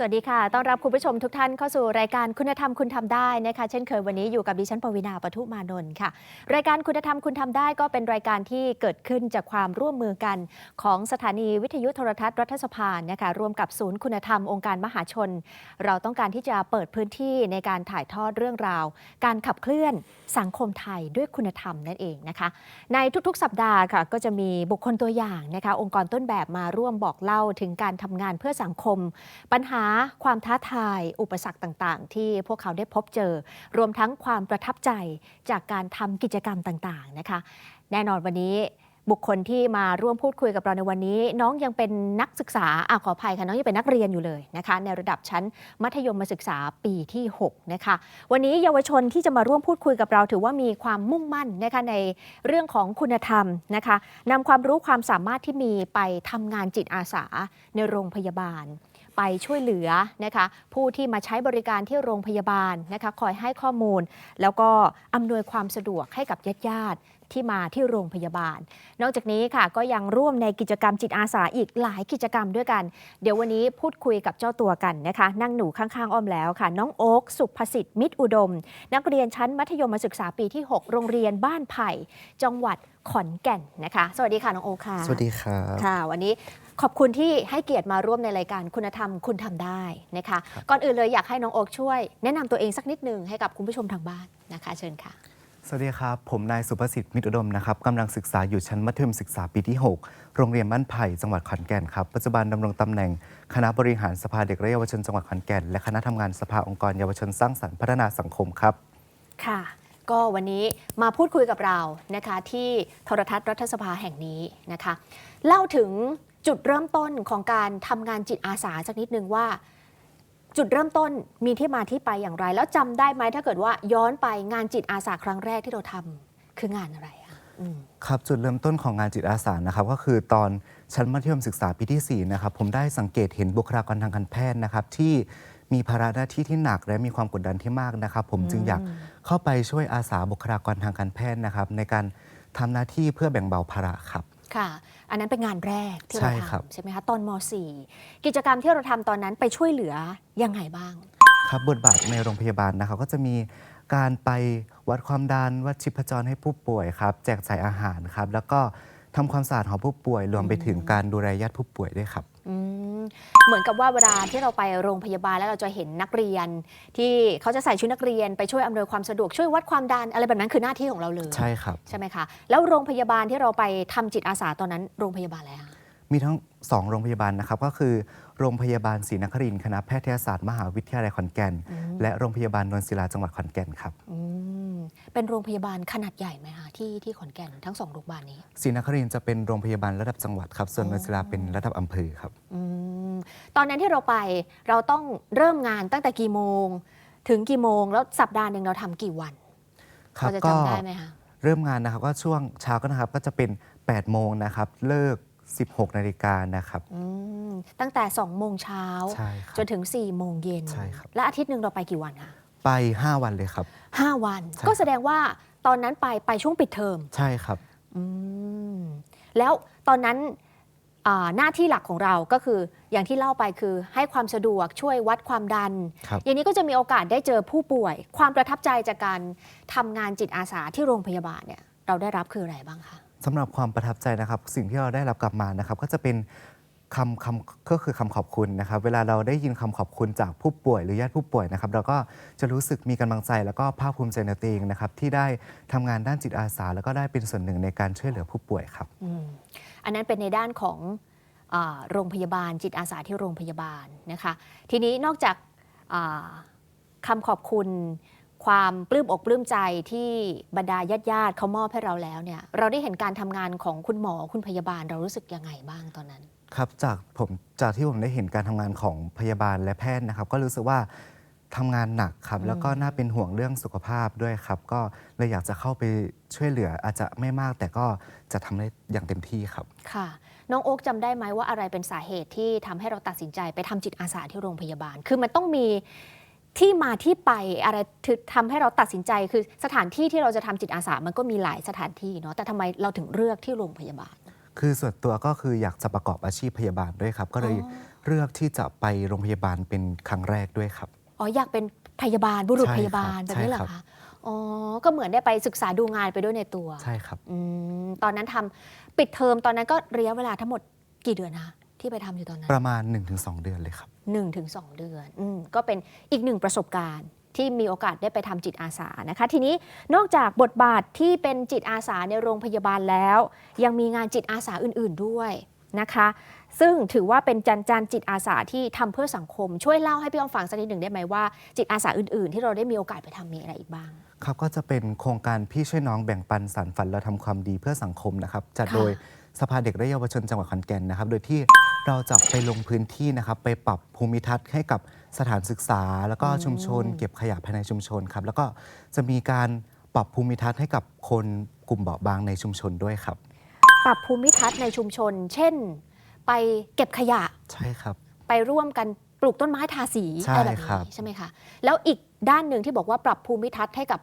สวัสดีค่ะ ต้อนรับคุณผู้ชมทุกท่านเข้าสู่รายการคุณธรรมคุณทำได้นะคะ เช่นเคยวันนี้อยู่กับดิฉันปวีณาปทุมานนท์ค่ะ รายการคุณธรรมคุณทำได้ก็เป็นรายการที่เกิดขึ้นจากความร่วมมือกันของสถานีวิทยุโทรทัศน์รัฐสภานะคะร่วมกับศูนย์คุณธรรมองค์การมหาชน เราต้องการที่จะเปิดพื้นที่ในการถ่ายทอดเรื่องราว การขับเคลื่อนสังคมไทยด้วยคุณธรรมนั่นเองนะคะ ในทุกๆ สัปดาห์ค่ะ ก็จะมีบุคคลตัวอย่างนะคะ องค์กรต้นแบบมาร่วมบอกเล่าถึงการทำงานเพื่อสังคม ปัญหาความท้าทาย อุปสรรคต่างๆ ที่พวกเขาได้พบเจอ รวมทั้งความประทับใจจากการทำกิจกรรมต่างๆนะคะ แน่นอนวันนี้บุคคลที่มาร่วมพูดคุยกับเราในวันนี้ น้องยังเป็นนักศึกษาอขออภัยค่ะน้องยังเป็นนักเรียนอยู่เลยนะคะ ในระดับชั้นมัธยมศึกษาปีที่ 6 นะคะ วันนี้เยาวชนที่จะมาร่วมพูดคุยกับเรา ถือว่ามีความมุ่งมั่นนะคะในเรื่องของคุณธรรมนะคะนำความรู้ความสามารถที่มีไปทำงานจิตอาสาในโรงพยาบาล ไปช่วยเหลือนะคะผู้ที่มาใช้บริการที่โรงพยาบาลนะคะคอยให้ข้อมูล แล้วก็อำนวยความสะดวกให้กับญาติญาติๆที่มาที่โรงพยาบาล นอกจากนี้ค่ะก็ยังร่วมในกิจกรรมจิตอาสาอีกหลายกิจกรรมด้วยกัน เดี๋ยววันนี้พูดคุยกับเจ้าตัวกันนะคะ นั่งหนูข้างๆอ้อมแล้วค่ะ น้องโอ๊กสุภสิทธิ์มิตรอุดม นักเรียนชั้นมัธยมศึกษาปีที่ 6 โรงเรียนบ้านไผ่ จังหวัดขอนแก่นนะคะ สวัสดีค่ะน้องโอ๊กค่ะ สวัสดีครับ ค่ะ วันนี้ ขอบคุณที่ให้เกียรติมาร่วมในรายการคุณธรรมคุณทำได้นะคะ ก่อนอื่นเลยอยากให้น้องโอ๊กช่วย แนะนำตัวเองสักนิดหนึ่งให้กับคุณผู้ชมทางบ้านนะคะ เชิญค่ะ สวัสดีครับ ผมนายสุภสิทธิ์มิตรอุดมนะครับกำลังศึกษาอยู่ชั้นมัธยมศึกษาปีที่ 6 โรงเรียนบ้านไผ่จังหวัดขอนแก่นครับ ปัจจุบันดำรงตำแหน่งคณะบริหารสภาเด็กและเยาวชนจังหวัดขอนแก่น และคณะทำงานสภาองค์กรเยาวชนสร้างสรรค์พัฒนาสังคมครับ ค่ะก็วันนี้มาพูดคุยกับเรานะคะที่โทรทัศน์รัฐสภาแห่งนี้นะคะ เล่าถึง จุดเริ่มต้นของการทำงานจิตอาสาสักนิดนึงว่า จุดเริ่มต้นมีที่มาที่ไปอย่างไร แล้วจำได้ไหมถ้าเกิดว่าย้อนไปงานจิตอาสาครั้งแรกที่เราทำคืองานอะไรอะครับจุดเริ่มต้นของงานจิตอาสานะครับก็คือตอนชั้นมัธยมศึกษาปีที่ 4 นะครับ ผมได้สังเกตเห็นบุคลากรทางการแพทย์นะครับ ที่มีภาระหน้าที่ที่หนักและมีความกดดันที่มากนะครับ ผมจึงอยากเข้าไปช่วยอาสาบุคลากรทางการแพทย์นะครับ ในการทำหน้าที่เพื่อแบ่งเบาภาระครับ ค่ะ อันนั้นเป็นงานแรกที่ใช่เราครับ ทำใช่ไหมคะตอนม .4 กิจกรรมที่เราทำตอนนั้นไปช่วยเหลือยังไงบ้าง ครับบทบาทในโรงพยาบาลนะครับก็จะมีการไปวัดความดันวัดชีพจรให้ผู้ป่วยครับ แจกจ่ายอาหารครับ แล้วก็ ทำความสะอาดหอผู้ป่วย รวมไปถึงการดูแลญาติผู้ป่วยด้วยครับ อืมเหมือนกับว่าเวลาที่เราไปโรงพยาบาลแล้วเราจะเห็นนักเรียน ที่เขาจะใส่ชุดนักเรียนไปช่วยอำนวยความสะดวกช่วยวัดความดันอะไรแบบนั้นคือหน้าที่ของเราเลยใช่ครับ ใช่ไหมคะแล้วโรงพยาบาลที่เราไปทำจิตอาสาตอนนั้นโรงพยาบาลอะไรคะ มีทั้ง 2 โรงพยาบาลนะครับก็คือโรงพยาบาลศรีนครินทร์คณะแพทยศาสตร์มหาวิทยาลัยขอนแก่น และโรงพยาบาลนนศิลาจังหวัดขอนแก่นครับอืมเป็นโรงพยาบาลขนาดใหญ่ไหมคะที่ที่ขอนแก่นทั้งสองโรงพยาบาลนี้ ศรีนครินทร์จะเป็นโรงพยาบาลระดับจังหวัดครับส่วนอ๋นอนศิลาเป็นระดับอำเภอครับอืมตอนนั้นที่เราไปเราต้องเริ่มงานตั้งแต่กี่โมง ถึงกี่โมง แล้วสัปดาห์หนึ่งเราทำกี่วันครัเราจะก็จำได้ไหมคะ เริ่มงานนะครับก็ช่วงเช้าก็นะครับก็จะเป็น 8 โมงนะครับ เลิก 16 นาฬิกานะครับ อืมตั้งแต่2โมงเช้า ใช่ครับ จนถึง4โมงเย็น ใช่ครับ และอาทิตย์หนึ่งเราไปกี่วันคะไป 5 วันเลยครับห้าวัน ใช่ ก็แสดงว่าตอนนั้นไปไปช่วงปิดเทอมใช่ครับ อืมแล้วตอนนั้นอ่าหน้าที่หลักของเราก็คืออย่างที่เล่าไปคือให้ความสะดวกช่วยวัดความดัน ครับ อย่างนี้ก็จะมีโอกาสได้เจอผู้ป่วย ความประทับใจจากการทำงานจิตอาสาที่โรงพยาบาลเนี่ยเราได้รับคืออะไรบ้างคะ สำหรับความประทับใจนะครับ สิ่งที่เราได้รับกลับมานะครับ ก็จะเป็นคำคำก็คือคำขอบคุณนะครับ เวลาเราได้ยินคำขอบคุณจากผู้ป่วยหรือญาติผู้ป่วยนะครับ เราก็จะรู้สึกมีกำลังใจ แล้วก็ภาคภูมิใจในตัวเองนะครับ ที่ได้ทำงานด้านจิตอาสา แล้วก็ได้เป็นส่วนหนึ่งในการช่วยเหลือผู้ป่วยครับอันนั้นเป็นในด้านของโรงพยาบาล จิตอาสาที่โรงพยาบาลนะคะ ทีนี้นอกจากอ่าคำขอบคุณ ความปลื้มอกปลื้มใจที่บรรดาญาติญาติๆเขามอบให้เราแล้วเนี่ย เราได้เห็นการทำงานของคุณหมอคุณพยาบาลเรารู้สึกยังไงบ้างตอนนั้น ครับจากผมจากที่ผมได้เห็นการทำงานของพยาบาลและแพทย์นะครับ ก็รู้สึกว่าทำงานหนักครับ แล้วก็น่าเป็นห่วงเรื่องสุขภาพด้วยครับ ก็เลยอยากจะเข้าไปช่วยเหลืออาจจะไม่มากแต่ก็จะทำได้อย่างเต็มที่ครับ ค่ะ น้องโอ๊กจำได้ไหมว่าอะไรเป็นสาเหตุที่ทำให้เราตัดสินใจไปทำจิตอาสาที่โรงพยาบาล คือมันต้องมี ที่มาที่ไปอะไรถึงทำให้เราตัดสินใจคือสถานที่ที่เราจะทำจิตอาสามันก็มีหลายสถานที่เนาะแต่ทำไมเราถึงเลือกที่โรงพยาบาล คือส่วนตัวก็คืออยากจะประกอบอาชีพพยาบาลด้วยครับ ก็เลยอ๋อเลือกที่จะไปโรงพยาบาลเป็นครั้งแรกด้วยครับอ๋ออยากเป็นพยาบาลบุรุษใช่พยาบาลครับแบบนี้เหรอใช่ครัคะบอ๋อก็เหมือนได้ไปศึกษาดูงานไปด้วยในตัวใช่ครับอืมตอนนั้นทำปิดเทอมตอนนั้นก็ระยะเวลาทั้งหมดกี่เดือนคะ ที่ไปทำอยู่ตอนนั้นประมาณ 1-2 เดือนเลยครับ หนึ่งถึงสองเดือนอมก็เป็นอีกหนึ่งประสบการณ์ ที่มีโอกาสได้ไปทำจิตอาสานะคะ ทีนี้นอกจากบทบาทที่เป็นจิตอาสาในโรงพยาบาลแล้ว ยังมีงานจิตอาสาอื่นๆด้วยนะคะ ซึ่งถือว่าเป็นจันจานจิตอาสาที่ทำเพื่อสังคม ช่วยเล่าให้พี่อ้อมฟังสักนิดหนึ่งได้ไหมว่าจิตอาสาอื่นๆ ที่เราได้มีโอกาสไปทำมีอะไรอีกบ้าง ครับก็จะเป็นโครงการพี่ช่วยน้องแบ่งปันสารฝันและทำความดีเพื่อสังคมนะครับจัดค่ะ โดย สภาเด็กและเยาวชนจังหวัดขอนแก่นนะครับ โดยที่เราจะไปลงพื้นที่นะครับ ไปปรับภูมิทัศน์ให้กับสถานศึกษา แล้วก็ชุมชน เก็บขยะภายในชุมชนครับ แล้วก็จะมีการปรับภูมิทัศน์ให้กับคนกลุ่มเบาะบางในชุมชนด้วยครับ ปรับภูมิทัศน์ในชุมชน เช่น ไปเก็บขยะใช่ครับ ไปร่วมกันปลูกต้นไม้ทาสีใช่อะไรแบบครับนี้ใช่ไหมคะ แล้วอีกด้านหนึ่งที่บอกว่าปรับภูมิทัศน์ให้กับ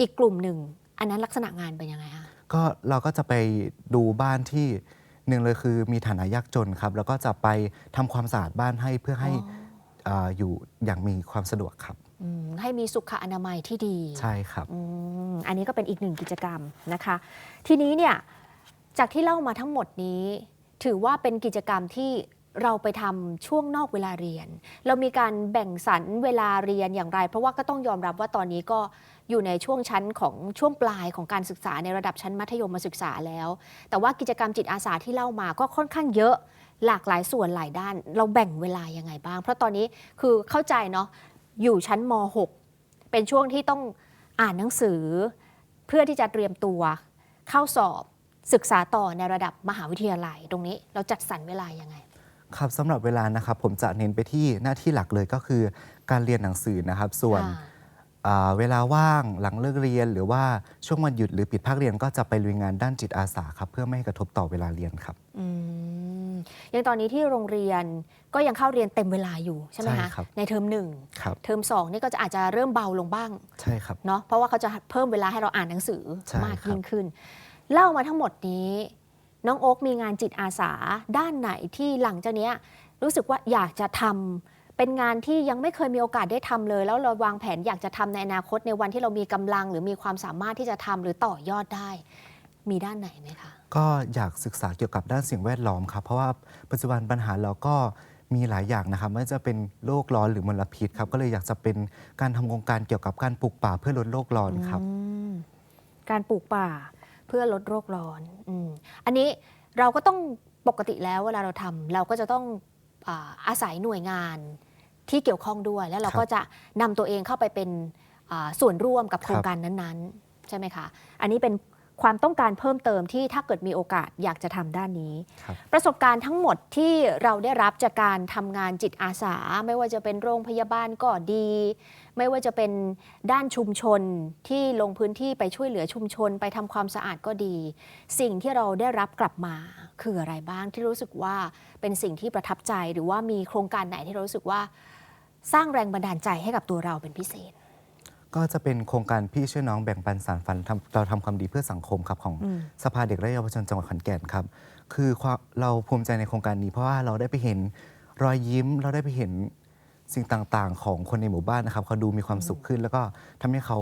อีกกลุ่มหนึ่ง อันนั้นลักษณะงานเป็นยังไงคะ ก็เราก็จะไปดูบ้านที่หนึ่งเลยคือมีฐานะยากจนครับ แล้วก็จะไปทำความสะอาดบ้านให้เพื่อให้าอยู่อย่างมีความสะดวกครับ อืมให้มีสุขอนามัยที่ดีใช่ครับ อืมอันนี้ก็เป็นอีกหนึ่งกิจกรรมนะคะ ทีนี้เนี่ยจากที่เล่ามาทั้งหมดนี้ ถือว่าเป็นกิจกรรมที่ เราไปทำช่วงนอกเวลาเรียน เรามีการแบ่งสรรเวลาเรียนอย่างไร เพราะว่าก็ต้องยอมรับว่าตอนนี้ก็อยู่ในช่วงชั้นของช่วงปลายของการศึกษาในระดับชั้นมัธยมศึกษาแล้ว แต่ว่ากิจกรรมจิตอาสาที่เล่ามาก็ค่อนข้างเยอะหลากหลายส่วนหลายด้าน เราแบ่งเวลายังไงบ้าง เพราะตอนนี้คือเข้าใจเนาะอยู่ชั้นม .6 เป็นช่วงที่ต้องอ่านหนังสือ เพื่อที่จะเตรียมตัวเข้าสอบศึกษาต่อในระดับมหาวิทยาลัย ตรงนี้เราจัดสรรเวลายังไง ครับสำหรับเวลานะครับผมจะเน้นไปที่หน้าที่หลักเลยก็คือการเรียนหนังสือนะครับ ส่วนค่ะอ่าเวลาว่างหลังเลิกเรียน หรือว่าช่วงวันหยุดหรือปิดภาคเรียนก็จะไปลุยงานด้านจิตอาสาครับเพื่อไม่ให้กระทบต่อเวลาเรียนครับอืมยังตอนนี้ที่โรงเรียนก็ยังเข้าเรียนเต็มเวลาอยู่ใช่ไหมใช่คะครับในเทอมหนึ่งครับเทอมสองนี่ก็จะอาจจะเริ่มเบาลงบ้างใช่ครับเนาะเพราะว่าเขาจะเพิ่มเวลาให้เราอ่านหนังสือใช่มากครับยิ่งขึ้น เล่ามาทั้งหมดนี้ น้องโอ๊กมีงานจิตอาสาด้านไหนที่หลังจากเนี้ยรู้สึกว่าอยากจะทำเป็นงานที่ยังไม่เคยมีโอกาสได้ทำเลย แล้วเราวางแผนอยากจะทำในอนาคตในวันที่เรามีกำลัง หรือมีความสามารถที่จะทำหรือต่อยอดได้ มีด้านไหนไหมคะก็อยากศึกษาเกี่ยวกับด้านสิ่งแวดล้อมครับเพราะว่าปัจจุบันปัญหาเราก็มีหลายอย่างนะครับไม่ว่าจะเป็นโลกร้อนหรือมลพิษครับก็เลยอยากจะเป็นการทำโครงการเกี่ยวกับการปลูกป่าเพื่อลดโลกร้อนครับอืมการปลูกป่า เพื่อลดโรคร้อนออันนี้เราก็ต้องปกติแล้วเวลาเราทำเราก็จะต้องอาอาศัยหน่วยงานที่เกี่ยวข้องด้วย แล้วเราก็จะนำตัวเองเข้าไปเป็นอ่าส่วนร่วมกับโครงการนั้นๆ ใช่ไหมคะ อันนี้เป็น ความต้องการเพิ่มเติมที่ถ้าเกิดมีโอกาสอยากจะทำด้านนี้ ครับ ประสบการณ์ทั้งหมดที่เราได้รับจากการทำงานจิตอาสา ไม่ว่าจะเป็นโรงพยาบาลก็ดี ไม่ว่าจะเป็นด้านชุมชนที่ลงพื้นที่ไปช่วยเหลือชุมชน ไปทำความสะอาดก็ดี สิ่งที่เราได้รับกลับมาคืออะไรบ้างที่รู้สึกว่าเป็นสิ่งที่ประทับใจหรือว่ามีโครงการไหนที่เรารู้สึกว่า สร้างแรงบันดาลใจให้กับตัวเราเป็นพิเศษ ก็จะเป็นโครงการพี่ช่วยน้องแบ่งปันสารฝันทำเราทำความดีเพื่อสังคมครับของอืมสภาเด็กและเยาวชนจังหวัดขอนแก่นครับ คือความเราภูมิใจในโครงการนี้ เพราะว่าเราได้ไปเห็นรอยยิ้ม เราได้ไปเห็นสิ่งต่างๆ ของคนในหมู่บ้านนะครับเขาดูมีความสุขขึ้น แล้วก็ทำให้เขา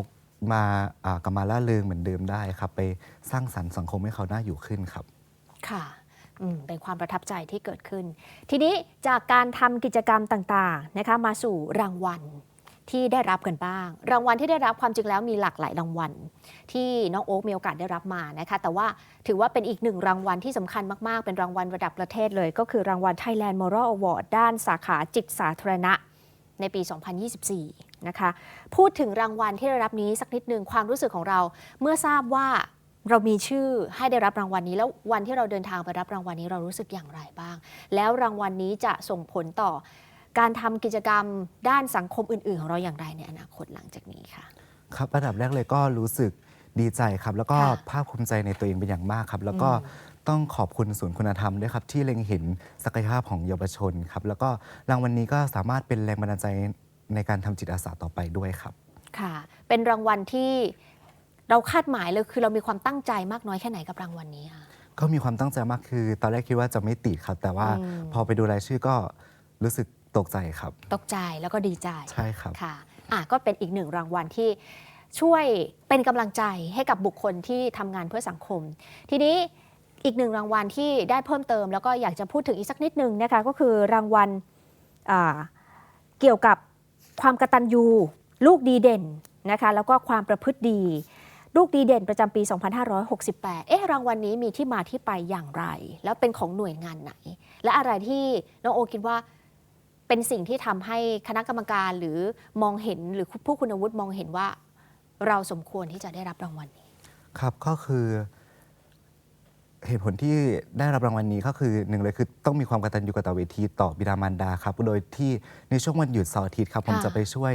มาอ่ากลับมาล่าเริงเหมือนเดิมได้ครับ ไปสร้างสรรค์สังคมให้เขาน่าอยู่ขึ้นครับ ค่ะอืมเป็นความประทับใจที่เกิดขึ้น ทีนี้จากการทำกิจกรรมต่างๆนะคะมาสู่รางวัล ที่ได้รับกันบ้าง รางวัลที่ได้รับความจริงแล้วมีหลากหลายรางวัล ที่น้องโอ๊คมีโอกาสได้รับมานะคะ แต่ว่าถือว่าเป็นอีกหนึ่งรางวัลที่สำคัญมาก ๆ เป็นรางวัลระดับประเทศเลย ก็คือรางวัล Thailand Moral Award ด้านสาขาจิตสาธารณะในปี 2024 นะคะ พูดถึงรางวัลที่ได้รับนี้สักนิดหนึ่งความรู้สึกของเราเมื่อทราบว่าเรามีชื่อให้ได้รับรางวัลนี้แล้ววันที่เราเดินทางไปรับรางวัลนี้เรารู้สึกอย่างไรบ้าง แล้วรางวัลนี้จะส่งผลต่อ การทำกิจกรรมด้านสังคมอื่น ๆ ของเราอย่างไรในอนาคตหลังจากนี้ค่ะครับระดับแรกเลยก็รู้สึกดีใจครับ แล้วก็ค่ะภาคภูมิใจในตัวเองเป็นอย่างมากครับ แล้วก็ต้องขอบคุณศูนย์คุณธรรมด้วยครับที่เล็งเห็นศักยภาพของเยาวชนครับ แล้วก็รางวัลนี้ก็สามารถเป็นแรงบันดาลใจในการทำจิตอาสาต่อไปด้วยครับ ค่ะ เป็นรางวัลที่เราคาดหมายเลยคือเรามีความตั้งใจมากน้อยแค่ไหนกับรางวัลนี้ค่ะก็มีความตั้งใจมากคือ ตอนแรกคิดว่าจะไม่ติดครับ แต่ว่าอืมพอไปดูรายชื่อก็รู้สึก ตกใจครับ ตกใจแล้วก็ดีใจใช่ครับ ค่ะอะก็เป็นอีกหนึ่งรางวัลที่ช่วยเป็นกำลังใจให้กับบุคคลที่ทำงานเพื่อสังคม ทีนี้อีกหนึ่งรางวัลที่ได้เพิ่มเติม แล้วก็อยากจะพูดถึงอีกสักนิดนึงนะคะก็คือรางวัลอ่าเกี่ยวกับความกตัญญูลูกดีเด่นนะคะแล้วก็ความประพฤติดี ลูกดีเด่นประจำปี 2568 เอ๊ะรางวัลนี้มีที่มาที่ไปอย่างไร แล้วเป็นของหน่วยงานไหน และอะไรที่น้องโอคิดว่า เป็นสิ่งที่ทำให้คณะกรรมการหรือมองเห็นหรือผู้คุณวุฒิมองเห็นว่า เราสมควรที่จะได้รับรางวัลนี้ ครับก็คือเหตุผลที่ได้รับรางวัลนี้ก็คือหนึ่งเลยคือต้องมีความกตัญญูกตเวทีต่อบิดามารดาครับ โดยที่ในช่วงวันหยุดเสาร์อาทิตย์ครับผมค่ะจะไปช่วย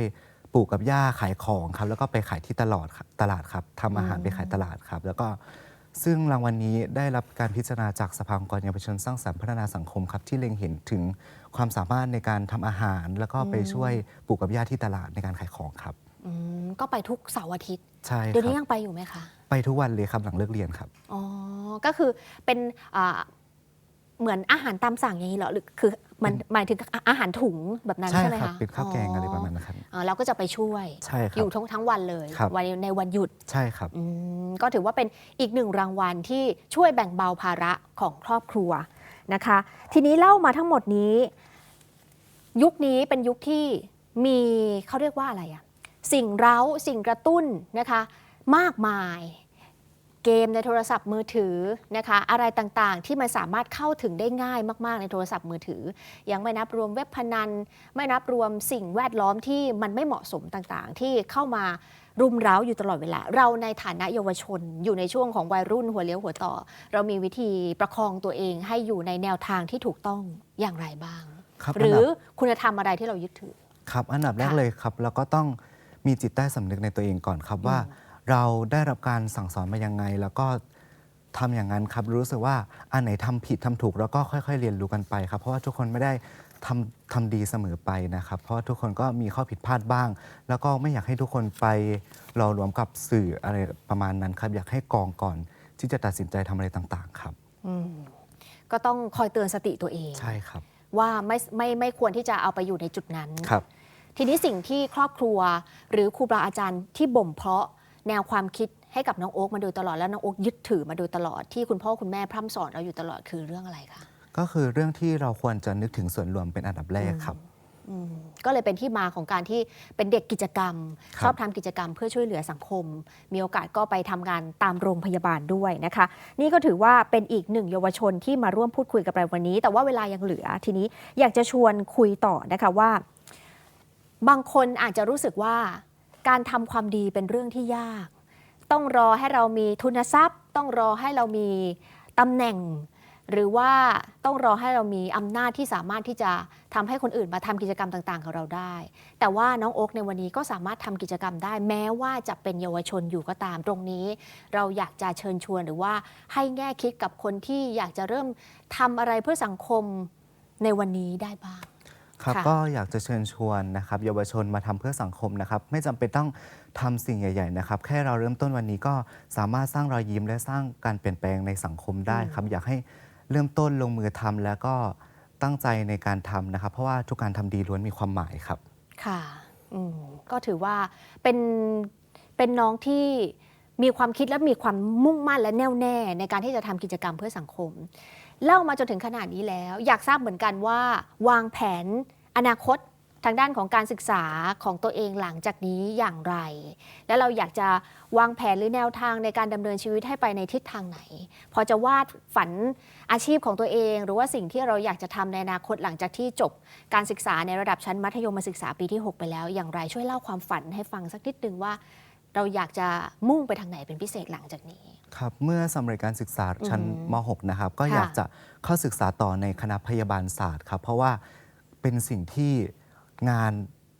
ปู่กับย่าขายของครับ แล้วก็ไปขายที่ตลาดครับตลาดครับทำอาหารอืมไปขายตลาดครับ แล้วก็ ซึ่งรางวัลนี้ได้รับการพิจารณาจากสภาองค์กรเยาวชนสร้างสรรค์พัฒนาสังคมครับที่เล็งเห็นถึงความสามารถในการทำอาหาร แล้วก็ไปช่วยปู่กับย่าที่ตลาดในการขายของครับอืมก็ไปทุกเสาร์อาทิตย์ใช่เดี๋ยวคนี้รัยับงไปอยู่ไหมคะไปทุกวันเลยครับหลังเลิกเรียนครับอ๋อก็คือเป็นอ่าเหมือนอาหารตามสั่งอย่างนี้เหรอหรือคือ มันหมายถึงอาอาหารถุงแบบนั้นใช่ใช่ไหมครับคะเป็นข้าวแกงอะไรประมาณนั้นครับอ๋อเราก็จะไปช่วยใช่คอรับยู่ทั้งทั้งวันเลยครับวันในวันหยุดใช่ครับอืมก็ถือว่าเป็นอีกหนึ่งรางวัลที่ช่วยแบ่งเบาภาระของครอบครัวนะคะ ทีนี้เล่ามาทั้งหมดนี้ ยุคนี้เป็นยุคที่มีเขาเรียกว่าอะไรอะสิ่งเร้าสิ่งกระตุ้นนะคะ มากมาย เกมในโทรศัพท์มือถือนะคะ อะไรต่างๆ ที่มันสามารถเข้าถึงได้ง่ายมากๆ ในโทรศัพท์มือถือ ยังไม่นับรวมเว็บพนัน ไม่นับรวมสิ่งแวดล้อมที่มันไม่เหมาะสมต่างๆ ที่เข้ามารุมเร้าอยู่ตลอดเวลา เราในฐานะเยาวชน อยู่ในช่วงของวัยรุ่นหัวเลี้ยวหัวต่อ เรามีวิธีประคองตัวเองให้อยู่ในแนวทางที่ถูกต้องอย่างไรบ้าง ครับหรืนอดับ คุณธรรมอะไรที่เรายึดถือ ครับ อันดับแรกค่ะเลยครับ เราก็ต้องมีจิตใต้สำนึกในตัวเองก่อนครับว่า เราได้รับการสั่งสอนมายังไง แล้วก็ทำอย่างนั้นครับ รู้สึกว่าอันไหนทำผิดทำถูกแล้วก็ค่อย ๆ เรียนรู้กันไปครับ เพราะว่าทุกคนไม่ได้ทำทำดีเสมอไปนะครับ เพราะว่าทุกคนก็มีข้อผิดพลาดบ้าง แล้วก็ไม่อยากให้ทุกคนไปรอรวมกับสื่ออะไรประมาณนั้นครับอยากให้กองก่อนที่จะตัดสินใจทำอะไรต่างๆ ครับ อืมก็ต้องคอยเตือนสติตัวเอง ใช่ครับว่าไม่ไม่ไม่ควรที่จะเอาไปอยู่ในจุดนั้น ครับ ทีนี้สิ่งที่ครอบครัวหรือครูบาอาจารย์ที่บ่มเพาะ แนวความคิดให้กับน้องโอ๊กมาโดยตลอดแล้วน้องโอ๊กยึดถือมาโดยตลอดที่คุณพ่อคุณแม่พร่ำสอนเราอยู่ตลอดคือเรื่องอะไรคะก็คือเรื่องที่เราควรจะนึกถึงส่วนรวมเป็นอันดับแรกครับอืมก็เลยเป็นที่มาของการที่เป็นเด็กกิจกรรมครับชอบทำกิจกรรมเพื่อช่วยเหลือสังคม มีโอกาสก็ไปทำงานตามโรงพยาบาลด้วยนะคะ นี่ก็ถือว่าเป็นอีกหนึ่งเยาวชนที่มาร่วมพูดคุยกับเราวันนี้ แต่ว่าเวลายังเหลือทีนี้อยากจะชวนคุยต่อนะคะว่า บางคนอาจจะรู้สึกว่า การทำความดีเป็นเรื่องที่ยาก ต้องรอให้เรามีทุนทรัพย์ ต้องรอให้เรามีตำแหน่ง หรือว่าต้องรอให้เรามีอำนาจที่สามารถที่จะทำให้คนอื่นมาทำกิจกรรมต่างๆ กับเราได้ แต่ว่าน้องโอ๊กในวันนี้ก็สามารถทำกิจกรรมได้ แม้ว่าจะเป็นเยาวชนอยู่ก็ตามตรงนี้ เราอยากจะเชิญชวนหรือว่าให้แง่คิดกับคนที่อยากจะเริ่มทำอะไรเพื่อสังคมในวันนี้ได้บ้าง ครับค่ะก็อยากจะเชิญชวนนะครับเยาวชนมาทำเพื่อสังคมนะครับไม่จำเป็นต้องทำสิ่งใหญ่ ๆ นะครับ แค่เราเริ่มต้นวันนี้ก็สามารถสร้างรอยยิ้มและสร้างการเปลี่ยนแปลงในสังคมได้ครับ อยากให้เริ่มต้นลงมือทำแล้วก็ตั้งใจในการทำนะครับ เพราะว่าทุกการทำดีล้วนมีความหมายครับ ค่ะอืมก็ถือว่าเป็นเป็นน้องที่มีความคิดและมีความมุ่งมั่นและแน่วแน่ ในการที่จะทำกิจกรรมเพื่อสังคม เล่ามาจนถึงขนาดนี้แล้ว อยากทราบเหมือนกันว่า วางแผนอนาคตทางด้านของการศึกษาของตัวเองหลังจากนี้อย่างไร และเราอยากจะวางแผนหรือแนวทางในการดำเนินชีวิตให้ไปในทิศทางไหน พอจะวาดฝันอาชีพของตัวเอง หรือว่าสิ่งที่เราอยากจะทำในอนาคตหลังจากที่จบการศึกษาในระดับชั้นมัธยมศึกษาปีที่ 6 ไปแล้ว อย่างไรช่วยเล่าความฝันให้ฟังสักนิดนึงว่า เราอยากจะมุ่งไปทางไหนเป็นพิเศษหลังจากนี้ ครับเมื่อสำเร็จการศึกษาชั้นอืมม .6 นะครับ ก็ค่ะอยากจะเข้าศึกษาต่อในคณะพยาบาลศาสตร์ครับเพราะว่าเป็นสิ่งที่งาน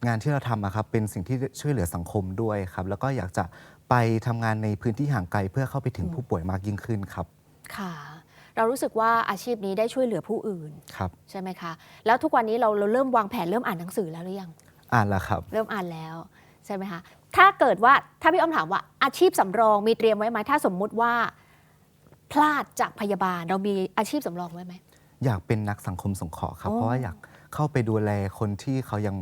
งานที่เราทำอะครับเป็นสิ่งที่ช่วยเหลือสังคมด้วยครับ แล้วก็อยากจะไปทำงานในพื้นที่ห่างไกลเพื่อเข้าไปถึงผู้ป่วยมากยิ่งขึ้นครับค่ะ เรารู้สึกว่าอาชีพนี้ได้ช่วยเหลือผู้อื่นครับ ใช่ไหมคะ แล้วทุกวันนี้เราเราเริ่มวางแผนเริ่มอ่านหนังสือแล้วหรือยัง อ่านแล้วครับ เริ่มอ่านแล้ว ใช่ไหมคะถ้าเกิดว่าถ้าพี่อ้อมถามว่าอาชีพสำรองมีเตรียมไว้ไหมถ้าสมมุติว่า พลาดจากพยาบาลเรามีอาชีพสำรองไว้ไหม อยากเป็นนักสังคมสงเคราะห์ครับอ๋อเพราะว่าอยากเข้าไปดูแลคนที่เขายัง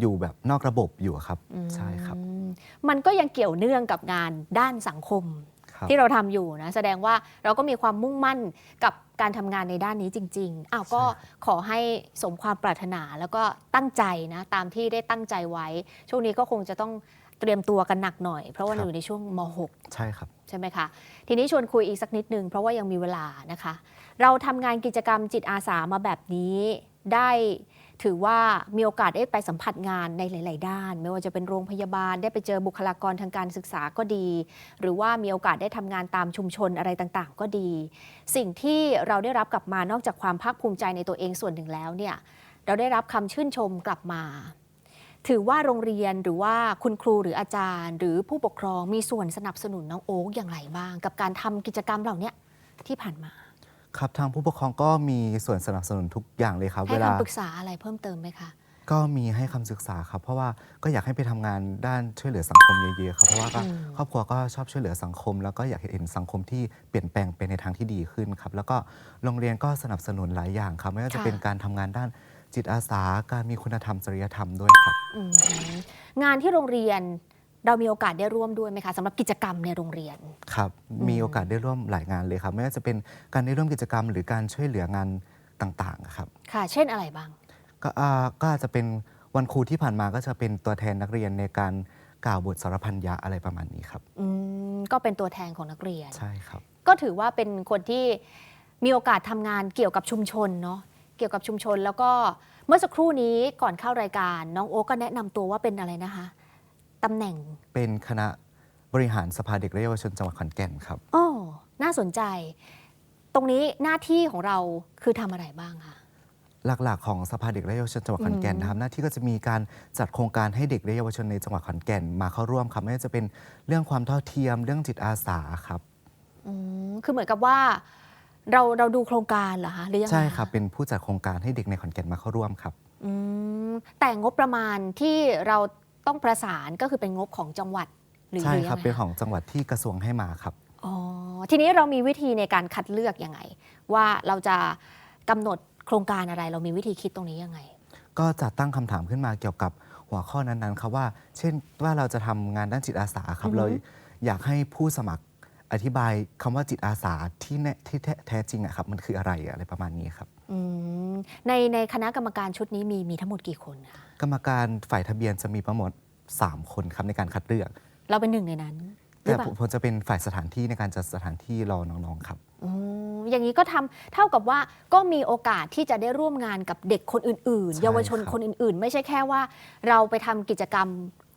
อยู่แบบนอกระบบอยู่อะครับ ใช่ครับ อืมมันก็ยังเกี่ยวเนื่องกับงานด้านสังคมครับ ที่เราทำอยู่นะแสดงว่าเราก็มีความมุ่งมั่นกับการทำงานในด้านนี้จริงๆอ้าวก็ขอให้สมความปรารถนาแล้วก็ตั้งใจนะตามที่ได้ตั้งใจไว้ ช่วงนี้ก็คงจะต้องเตรียมตัวกันหนักหน่อย เพราะว่าครับอยู่ในช่วงม .6 ใช่ครับใช่ไหมคะทีนี้ชวนคุยอีกสักนิดนึงเพราะว่ายังมีเวลานะคะ เราทำงานกิจกรรมจิตอาสามาแบบนี้ได้ ถือว่ามีโอกาสได้ไปสัมผัสงานในหลาย ๆ ด้าน ไม่ว่าจะเป็นโรงพยาบาล ได้ไปเจอบุคลากรทางการศึกษาก็ดี หรือว่ามีโอกาสได้ทำงานตามชุมชนอะไรต่าง ๆ ก็ดี สิ่งที่เราได้รับกลับมานอกจากความภาคภูมิใจในตัวเองส่วนหนึ่งแล้วเนี่ยเราได้รับคำชื่นชมกลับมา ถือว่าโรงเรียนหรือว่าคุณครูหรืออาจารย์ หรือผู้ปกครองมีส่วนสนับสนุนน้องโอ๊กอย่างไรบ้าง กับการทำกิจกรรมเหล่านี้ที่ผ่านมา ครับทางผู้ปกครองก็มีส่วนสนับสนุนทุกอย่างเลยครับ ให้เวลาคำปรึกษาอะไรเพิ่มเติมไหมคะ ก็มีให้คำศึกษาครับ เพราะว่าก็อยากให้ไปทำงานด้านช่วยเหลือสังคมเยอะๆครับเพราะว่าก็อืม ครอบครัวก็ชอบช่วยเหลือสังคม แล้วก็อยากเห็นสังคมที่เปลี่ยนแปลงไปในทางที่ดีขึ้นครับแล้วก็โรงเรียนก็สนับสนุนหลายอย่างครับไม่ว่าจะเป็นการทำงานด้านจิตอาสา การมีคุณธรรมจริยธรรมด้วยครับ อืมงานที่โรงเรียน เรามีโอกาสได้ร่วมด้วยไหมคะสำหรับกิจกรรมในโรงเรียน ครับมีโอกาสได้ร่วมหลายงานเลยครับไม่ว่าจะเป็นการได้ร่วมกิจกรรม หรือการช่วยเหลืองานต่างๆครับค่ะ เช่นอะไรบ้าง ก็อ่าก็อาจจะเป็นวันครูที่ผ่านมาก็จะเป็นตัวแทนนักเรียนในการกล่าวบทสารพันยะอะไรประมาณนี้ครับ อืมก็เป็นตัวแทนของนักเรียน ใช่ครับ ก็ถือว่าเป็นคนที่มีโอกาสทำงานเกี่ยวกับชุมชนเนาะเกี่ยวกับชุมชนแล้วก็เมื่อสักครู่นี้ก่อนเข้ารายการน้องโอ๊กก็แนะนำตัวว่าเป็นอะไรนะคะ ตำแหน่งเป็นคณะบริหารสภาเด็กและเยาวชนจังหวัดขอนแก่นครับอ๋อน่าสนใจ ตรงนี้หน้าที่ของเราคือทำอะไรบ้างคะหลักๆ ของสภาเด็กและเยาวชนจังหวัดขอนแก่นนะครับหน้าที่ก็จะมีการจัดโครงการให้เด็กและเยาวชนในจังหวัดขอนแก่นมาเข้าร่วมครับไม่ว่าจะเป็นเรื่องความเท่าเทียม เรื่องจิตอาสาครับอืมคือเหมือนกับว่าเราเราดูโครงการเหรอคะหรือยังไงใช่ครับะเป็นผู้จัดโครงการให้เด็กในขอนแก่นมาเข้าร่วมครับอืมแต่งบประมาณที่เรา ต้องประสานก็คือเป็นงบของจังหวัดหรือใช่หรือครับยังไงเป็นคะของจังหวัดที่กระทรวงให้มาครับ อ๋อทีนี้เรามีวิธีในการคัดเลือกยังไง ว่าเราจะกำหนดโครงการอะไร เรามีวิธีคิดตรงนี้ยังไง ก็จะตั้งคำถามขึ้นมาเกี่ยวกับหัวข้อนั้นๆครับว่า เช่นว่าเราจะทำงานด้านจิตอาสาครับอือฮึ เราอยากให้ผู้สมัครอธิบายคำว่าจิตอาสาที่แน่ที่แท้แท้จริงอะครับมันคืออะไรอะไรประมาณนี้ครับ อืม ในในคณะกรรมการชุดนี้มีมีทั้งหมดกี่คนคะกรรมการฝ่ายทะเบียนจะมีประมาณ3คนครับในการคัดเลือก เราเป็นหนึ่งในนั้นหรืแต่อเปล่าผมผมจะเป็นฝ่ายสถานที่ในการจัดสถานที่รอน้องๆครับอืมอย่างนี้ก็ทำเท่ากับว่าก็มีโอกาสที่จะได้ร่วมงานกับเด็กคนอื่นใช่ๆเยาวชนครับคนอื่น ๆ ไม่ใช่แค่ว่าเราไปทำกิจกรรม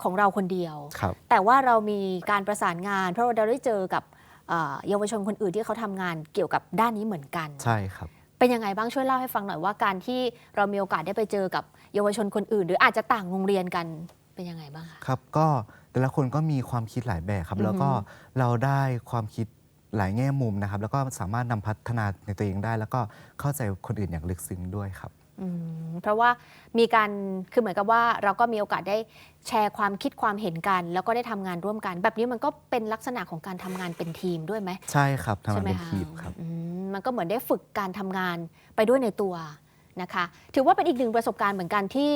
ของเราคนเดียวครับแต่ว่าเรามีการประสานงาน เพราะว่าเราได้เจอกับเอ่อเยาวชนคนอื่นที่เขาทำงานเกี่ยวกับด้านนี้เหมือนกัน ใช่ครับ เป็นยังไงบ้างช่วยเล่าให้ฟังหน่อยว่าการที่เรามีโอกาสได้ไปเจอกับเยาวชนคนอื่น หรืออาจจะต่างโรงเรียนกันเป็นยังไงบ้างคะ ครับก็แต่ละคนก็มีความคิดหลายแบบครับอือฮึแล้วก็เราได้ความคิดหลายแง่มุมนะครับ แล้วก็สามารถนำพัฒนาในตัวเองได้ แล้วก็เข้าใจคนอื่นอย่างลึกซึ้งด้วยครับอืม เพราะว่ามีการคือเหมือนกับว่าเราก็มีโอกาสได้แชร์ความคิดความเห็นกัน แล้วก็ได้ทำงานร่วมกัน แบบนี้มันก็เป็นลักษณะของการทำงานเป็นทีมด้วยไหมใช่ครับทำงาใช่นไหมเป็นคะทีมครับอืมมันก็เหมือนได้ฝึกการทำงานไปด้วยในตัวนะคะถือว่าเป็นอีกหนึ่งประสบการณ์เหมือนกันที่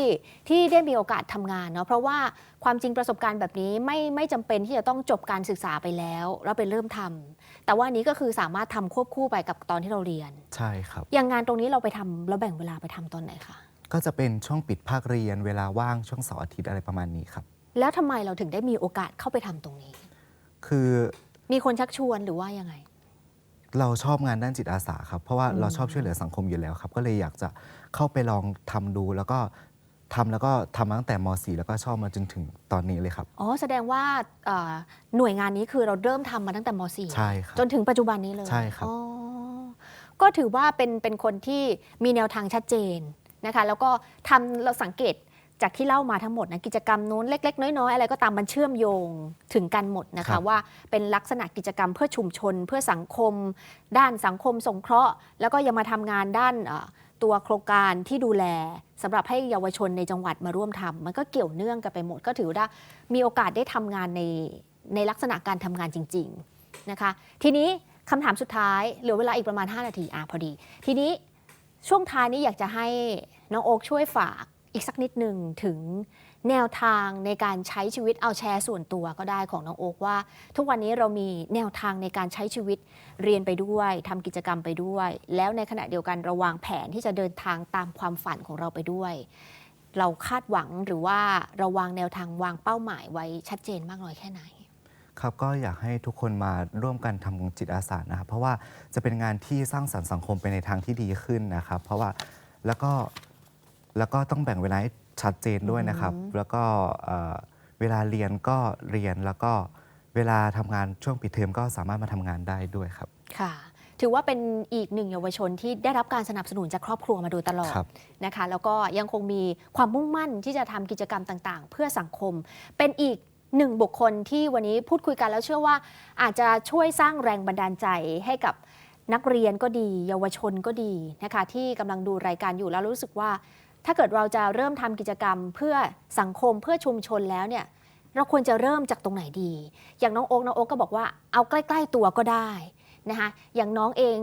ที่ได้มีโอกาสทำงานเนาะเพราะว่าความจริงประสบการณ์แบบนี้ไม่ไม่จำเป็นที่จะต้องจบการศึกษาไปแล้ว แล้วไปเริ่มทำ แต่ว่าอันนี้ก็คือสามารถทำควบคู่ไปกับตอนที่เราเรียน ใช่ครับ อย่างงานตรงนี้เราไปทำเราแบ่งเวลาไปทำตอนไหนคะ ก็จะเป็นช่วงปิดภาคเรียน เวลาว่างช่วงเสาร์อาทิตย์อะไรประมาณนี้ครับ แล้วทำไมเราถึงได้มีโอกาสเข้าไปทำตรงนี้ คือมีคนชักชวนหรือว่ายังไง เราชอบงานด้านจิตอาสาครับ เพราะว่าอืมเราชอบช่วยเหลือสังคมอยู่แล้วครับ ก็เลยอยากจะเข้าไปลองทำดูแล้วก็ ทำแล้วก็ทำมาตั้งแต่ม .4 แล้วก็ชอบมาจนถึงตอนนี้เลยครับ อ๋อ แสดงว่าเอ่อหน่วยงานนี้คือเราเริ่มทำมาตั้งแต่ม .4 ใช่ครับ จนถึงปัจจุบันนี้เลยใช่ครับ อ๋อก็ถือว่าเป็นเป็นคนที่มีแนวทางชัดเจนนะคะ แล้วก็ทำเราสังเกตจากที่เล่ามาทั้งหมดนะกิจกรรมนู้นเล็ก ๆ น้อยๆอะไรก็ตามมันเชื่อมโยงถึงกันหมดนะครัคะ บ ว่าเป็นลักษณะกิจกรรมเพื่อชุมชน เพื่อสังคม ด้านสังคมสงเคราะห์ แล้วก็ยังมาทำงานด้านเอ่อ ตัวโครงการที่ดูแลสำหรับให้เยาวชนในจังหวัดมาร่วมทำมันก็เกี่ยวเนื่องกันไปหมดก็ถือว่ามีโอกาสได้ทำงานในในลักษณะการทำงานจริง ๆนะคะ ทีนี้คำถามสุดท้ายเหลือเวลาอีกประมาณ 5 นาทีอะพอดี ทีนี้ช่วงท้ายนี้อยากจะให้น้องโอ๊กช่วยฝากอีกสักนิดหนึ่งถึง แนวทางในการใช้ชีวิตเอาแชร์ส่วนตัวก็ได้ของน้องโอ๊กว่า ทุกวันนี้เรามีแนวทางในการใช้ชีวิตเรียนไปด้วยทำกิจกรรมไปด้วย แล้วในขณะเดียวกันราวางแผนที่จะเดินทางตามความฝันของเราไปด้วย เราคาดหวังหรือว่าเราวางแนวทางวางเป้าหมายไว้ชัดเจนมากน้อยแค่ไหนครับก็อยากให้ทุกคนมาร่วมกันทำจิตอาสานะครับเพราะว่าจะเป็นงานที่สร้างสรรค์สังคมไปในทางที่ดีขึ้นนะครับ เพราะว่าแล้วก็แล้วก็ต้องแบ่งเวลาให้ ชัดเจนด้วยนะครับ แล้วก็เอ่อเวลาเรียนก็เรียนแล้วก็เวลาทำงานช่วงปิดเทอมก็สามารถมาทำงานได้ด้วยครับ ค่ะ ถือว่าเป็นอีกหนึ่งเยาวชนที่ได้รับการสนับสนุนจากครอบครัวมาโดยตลอดครับนะคะ แล้วก็ยังคงมีความมุ่งมั่นที่จะทำกิจกรรมต่าง ๆ เพื่อสังคม เป็นอีกหนึ่งบุคคลที่วันนี้พูดคุยกันแล้วเชื่อว่า อาจจะช่วยสร้างแรงบันดาลใจให้กับนักเรียนก็ดี เยาวชนก็ดีนะคะ ที่กำลังดูรายการอยู่แล้วรู้สึกว่า ถ้าเกิดเราจะเริ่มทำกิจกรรมเพื่อสังคมเพื่อชุมชนแล้วเนี่ยเราควรจะเริ่มจากตรงไหนดี อย่างน้องโอ๊กน้องโอ๊กก็บอกว่าเอาใกล้ ๆตัวก็ได้นะคะอย่างน้องเอง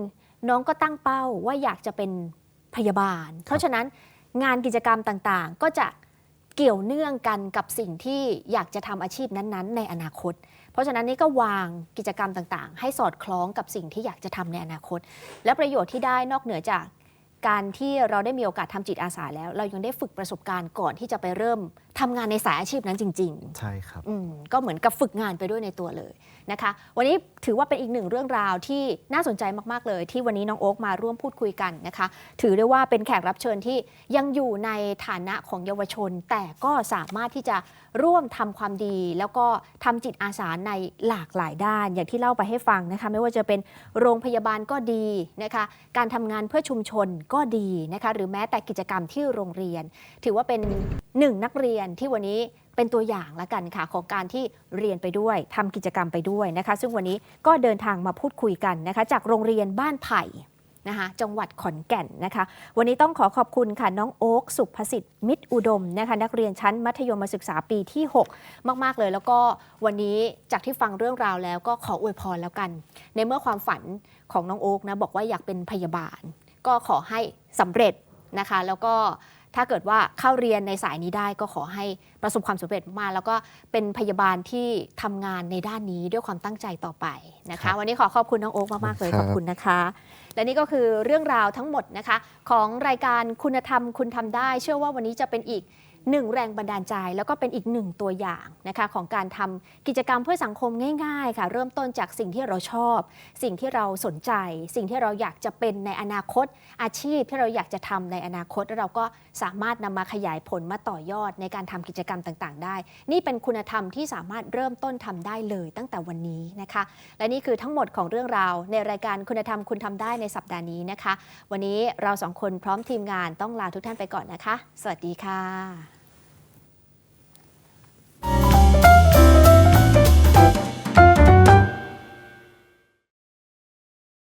น้องก็ตั้งเป้าว่าอยากจะเป็นพยาบาล เพราะฉะนั้นงานกิจกรรมต่างๆ ก็จะเกี่ยวเนื่องกันกับสิ่งที่อยากจะทำอาชีพนั้นๆ ในอนาคต เพราะฉะนั้นนี่ก็วางกิจกรรมต่างๆ ให้สอดคล้องกับสิ่งที่อยากจะทำในอนาคต และประโยชน์ที่ได้นอกเหนือจาก การที่เราได้มีโอกาสทำจิตอาสาแล้ว เรายังได้ฝึกประสบการณ์ก่อนที่จะไปเริ่ม ทำงานในสายอาชีพนั้นจริง ๆ ใช่ครับ อืมก็เหมือนกับฝึกงานไปด้วยในตัวเลยนะคะ วันนี้ถือว่าเป็นอีกหนึ่งเรื่องราวที่น่าสนใจมาก ๆ เลย ที่วันนี้น้องโอ๊กมาร่วมพูดคุยกันนะคะ ถือได้ว่าเป็นแขกรับเชิญที่ยังอยู่ในฐานะของเยาวชน แต่ก็สามารถที่จะร่วมทำความดี แล้วก็ทำจิตอาสาในหลากหลายด้าน อย่างที่เล่าไปให้ฟังนะคะ ไม่ว่าจะเป็นโรงพยาบาลก็ดีนะคะ การทำงานเพื่อชุมชนก็ดีนะคะ หรือแม้แต่กิจกรรมที่โรงเรียน ถือว่าเป็นหนึ่งนักเรียนที่วันนี้เป็นตัวอย่างละกันค่ะของการที่เรียนไปด้วยทำกิจกรรมไปด้วยนะคะ ซึ่งวันนี้ก็เดินทางมาพูดคุยกันนะคะ จากโรงเรียนบ้านไผ่นะคะจังหวัดขอนแก่นนะคะ วันนี้ต้องขอขอบคุณค่ะน้องโอ๊กสุภสิทธิ์มิตรอุดมนะคะนักเรียนชั้นมัธยมศึกษาปีที่ 6 มาก ๆ เลย แล้วก็วันนี้จากที่ฟังเรื่องราวแล้วก็ขออวยพรแล้วกัน ในเมื่อความฝันของน้องโอ๊กนะบอกว่าอยากเป็นพยาบาล ก็ขอให้สำเร็จนะคะ แล้วก็ ถ้าเกิดว่าเข้าเรียนในสายนี้ได้ก็ขอให้ประสบความสำเร็จมากแล้วก็เป็นพยาบาลที่ทำงานในด้านนี้ด้วยความตั้งใจต่อไปนะครัคะบวันนี้ขอขอบคุณน้องโอ๊กมากๆเลยครัขบอบคุณนะคะ และนี่ก็คือเรื่องราวทั้งหมดนะคะ ของรายการคุณธรรมคุณทำได้ เชื่อว่าวันนี้จะเป็นอีก หนึ่งแรงบันดาลใจแล้วก็เป็นอีกหนึ่งตัวอย่างนะคะของการทำกิจกรรมเพื่อสังคมง่ายๆค่ะ เริ่มต้นจากสิ่งที่เราชอบ สิ่งที่เราสนใจ สิ่งที่เราอยากจะเป็นในอนาคต อาชีพที่เราอยากจะทำในอนาคตแล้วเราก็สามารถนำมาขยายผลมาต่อยอดในการทำกิจกรรมต่างๆ ได้ นี่เป็นคุณธรรมที่สามารถเริ่มต้นทำได้เลยตั้งแต่วันนี้นะคะ และนี่คือทั้งหมดของเรื่องราวในรายการคุณธรรมคุณทำได้ในสัปดาห์นี้นะคะ วันนี้เราสองคนพร้อมทีมงานต้องลาทุกท่านไปก่อนนะคะ สวัสดีค่ะ